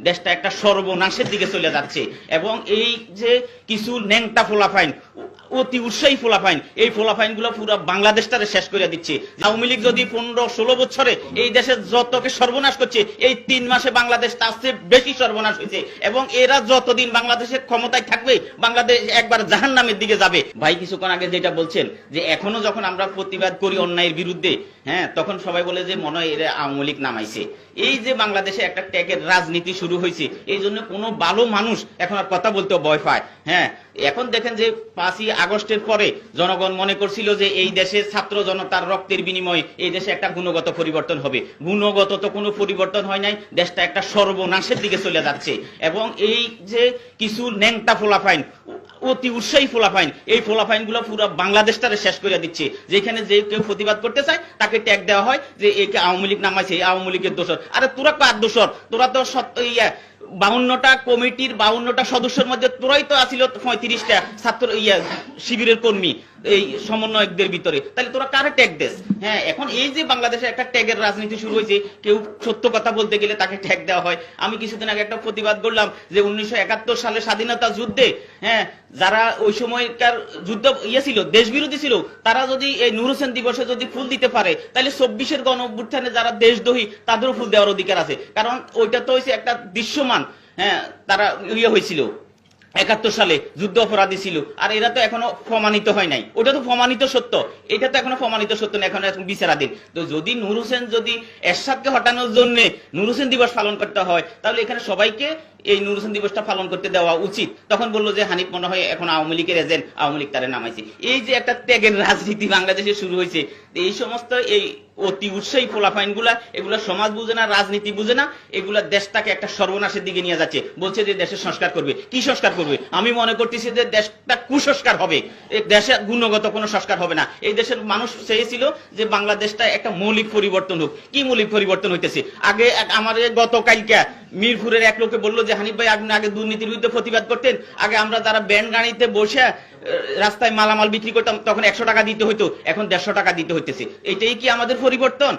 দেশটা একটা সর্বনাশের দিকে চলে যাচ্ছে। এবং এই যে কিছু ন্যাংটা ফোলাফাইন অতি উৎসাহী ফোলাফাইন। এই ফোলাফাইনগুলো পুরো বাংলাদেশটারে শেষ করে দিচ্ছে। আওয়ামী লীগ যদি পনেরো, ষোলো বছরে এই দেশের যতকে সর্বনাশ করছে, এই তিন মাসে বাংলাদেশ তার চেয়ে বেশি সর্বনাশ হয়েছে। এবং এরা যতদিন বাংলাদেশের ক্ষমতায় থাকবে, বাংলাদেশ একবার জাহান নামের দিকে যাবে। ভাই, কিছুক্ষণ আগে যেটা বলছেন, যে এখনও যখন আমরা প্রতিবাদ করি অন্যায়ের বিরুদ্ধে হ্যাঁ তখন সবাই বলে যে মনে হয় এরা আওয়ামী লীগ নামাইছে। এই যে বাংলাদেশে একটা ট্যাগের রাজনীতি শুরু হয়েছে, এই জন্য কোনো ভালো মানুষ এখন আর কথা বলতেও ভয় পায়। হ্যাঁ এখন দেখেন যে পাঁচই আগস্টের পরে জনগণ মনে করছিল যে এই দেশে ছাত্র জনতার রক্তের বিনিময়ে এই দেশে একটা গুণগত পরিবর্তন হবে। গুণগত তো কোনো পরিবর্তন হয় নাই, দেশটা একটা সর্বনাশের দিকে চলে যাচ্ছে। এবং এই যে কিছু ন্যাংটা ফোলাফাইন, অতি উৎসাহী ফোলাফাইন, এই ফোলাফাইনগুলো পুরো বাংলাদেশটারে শেষ করে দিচ্ছে। যেখানে যে কেউ প্রতিবাদ করতে চায়, তাকে ট্যাগ দেওয়া হয় যে একে আওয়ামী লীগ নামাইছে আওয়ামী লীগের দোষর। আরে তোরা কার দোষর? তোরা তো সত্য ইয়া বাউন্নটা কমিটির বাউন্নটা সদস্যের মধ্যে তোরাই তো আসিল পঁয়ত্রিশটা ছাত্র ইয়া শিবিরের কর্মী। এই সমন্বয়কদের ভিতরে। তাহলে তোরা কারে ট্যাগ দেস? হ্যাঁ এখন এই যে বাংলাদেশে একটা ট্যাগের রাজনীতি শুরু হয়েছে, কেউ সত্য কথা বলতে গেলে তাকে ট্যাগ দেওয়া হয়। আমি কিছুদিন আগে একটা প্রতিবাদ করলাম যে উনিশশো একাত্তর সালে স্বাধীনতা যুদ্ধে হ্যাঁ যারা ওই সময়কার যুদ্ধ ইয়ে ছিল দেশ বিরোধী ছিল, তারা যদি এই নুর হোসেন দিবসে যদি ফুল দিতে পারে, তাহলে চব্বিশের গণ অভ্যুত্থানে যারা দেশদ্রোহী, তাদেরও ফুল দেওয়ার অধিকার আছে। কারণ ওইটা তো হয়েছে একটা দৃশ্যমান হ্যাঁ তারা ইয়ে হয়েছিল। একাত্তর সালে যুদ্ধ অপরাধী ছিল। আর এরা তো এখনও প্রমাণিত হয় নাই। ওটা তো প্রমাণিত সত্য। এটা তো এখনও প্রমাণিত সত্য না, এখনও বিচারাধীন। তো যদি নূর হোসেন যদি এরশাদকে হটানোর জন্য নূর হোসেন দিবস পালন করতে হয়, তাহলে এখানে সবাইকে এই নূর হোসেন দিবসটা পালন করতে দেওয়া উচিত। তখন বলল যে, হানিফ মনে হয় এখন আওয়ামী লীগের এজেন্ট আওয়ামী লীগ তারা নামাইছে। এই যে একটা ত্যাগের রাজনীতি বাংলাদেশে শুরু হয়েছে, এই সমস্ত এই অতি উৎসাহী ফোলাফাইনগুলা এগুলা সমাজ বুঝে না, রাজনীতি বুঝে না, এগুলা দেশটাকে একটা সর্বনাশের দিকে নিয়ে যাচ্ছে। বলছে যে দেশের সংস্কার করবে। কি সংস্কার করবে? আমি মনে করতেছি যে, দেশটা কুসংস্কার হবে। দেশে গুণগত কোনো সংস্কার হবে না। এই দেশের মানুষ চেয়েছিল যে, বাংলাদেশটা একটা মৌলিক পরিবর্তন হোক। কি মৌলিক পরিবর্তন হইতেছে? আগে আমার গতকালকে মিরপুরের এক লোকে বলল যে হানিফ ভাই আপনি আগে দুর্নীতির বিরুদ্ধে প্রতিবাদ করতেন, আগে আমরা যারা ব্যান্ড গাড়িতে বসে রাস্তায় মালামাল বিক্রি করতাম, তখন একশো টাকা দিতে হইতো, এখন দেড়শো টাকা দিতে হইতেছে। এটাই কি আমাদের পরিবর্তন?